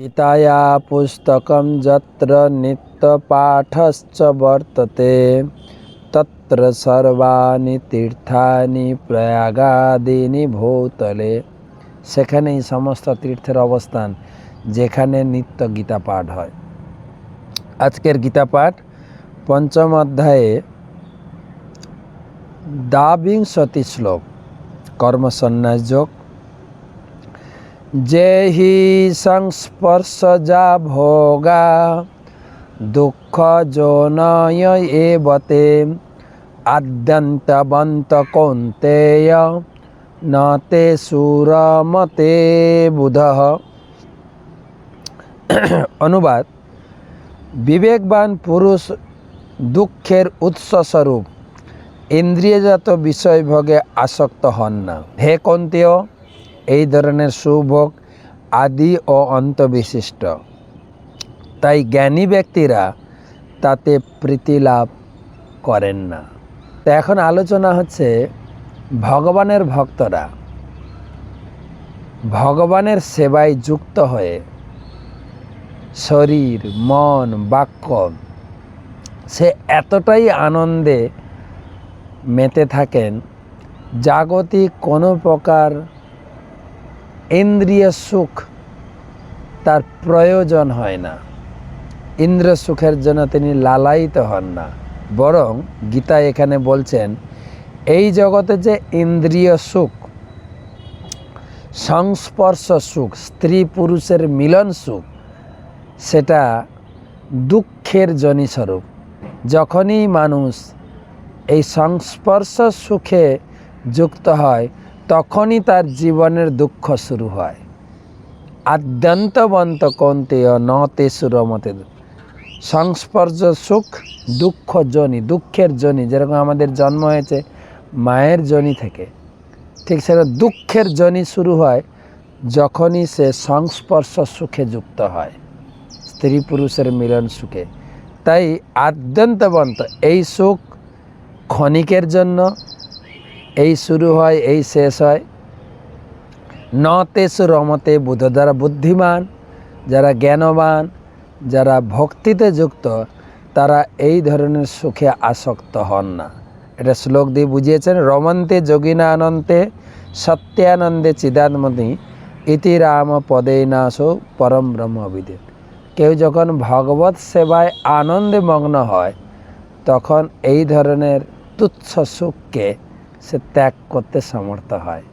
গীতা পুস্তক যত্র নিত্যপাঠশ্চ বর্ততে তত্র সর্বাণি তীর্থানি প্রয়াগাদিনী ভৌতলে সেখানেই সমস্ত তীর্থের অবস্থান, যেখানে নিত্য গীতা পাঠ হয়। আজকের গীতা পাঠ পঞ্চম অধ্যায়ে দাবিংশতি শ্লোক, কর্মসন্ন্যাস যোগ সংস্পর্শজা ভোগা দুঃখ যোনয় এবতে আদ্যন্তবন্ত কৌন্তেয় ন তে সুরমতে বুধ অনুবাদ বিবেকবান পুরুষ দুঃখের উৎসস্বরূপ ইন্দ্রিয়জাত বিষয়ভোগে আসক্ত হন না হে কন্তেয় এই ধরনের সুভোগ আদি ও অন্তবিশিষ্ট। তাই জ্ঞানী ব্যক্তিরা তাতে প্রীতি লাভ করেন না। তো এখন আলোচনা হচ্ছে ভগবানের ভক্তরা ভগবানের সেবায় যুক্ত হয়ে শরীর, মন, বাক্য, সে এতটাই আনন্দে মেতে থাকেন জাগতিক কোনো প্রকার ইন্দ্রিয় সুখ তার প্রয়োজন হয় না। ইন্দ্র সুখের জন্য তিনি লালায়িত হন না। বরং গীতা এখানে বলছেন, এই জগতে যে ইন্দ্রিয় সুখ, সংস্পর্শ সুখ, স্ত্রী পুরুষের মিলন সুখ, সেটা দুঃখের জনিস্বরূপ যখনই মানুষ এই সংস্পর্শ সুখে যুক্ত হয় তখনই তার জীবনের দুঃখ শুরু হয়। আদ্যন্তবন্ত কন্তেয় ন তে সুরমতে। সংস্পর্শ সুখ, দুঃখ জনি, দুঃখের জনি, যেরকম আমাদের জন্ম হয়েছে মায়ের জনি থেকে। ঠিক সেরকম দুঃখের জনি শুরু হয় যখনই সে সংস্পর্শ সুখে যুক্ত হয়, স্ত্রী পুরুষের মিলন সুখে। তাই আদ্যন্তবন্ত এই সুখ ক্ষণিকের জন্য এই শুরু হয়, এই শেষ হয়। ন তেসু রমতে বুধ যারা বুদ্ধিমান, যারা জ্ঞানবান, যারা ভক্তিতে যুক্ত, তারা এই ধরনের সুখে আসক্ত হন না। এটা শ্লোক দিয়ে বুঝিয়েছেন, রমন্তে যোগিনা আনন্তে সত্যানন্দে চিদাত্মনি ইতি রাম পদে নাশো পরম ব্রহ্ম ব্রহ্মবিদিত কেউ যখন ভগবত সেবায় আনন্দে মগ্ন হয়, তখন এই ধরনের তুচ্ছ সুখকে সে ত্যাগ করতে সমর্থ হয়।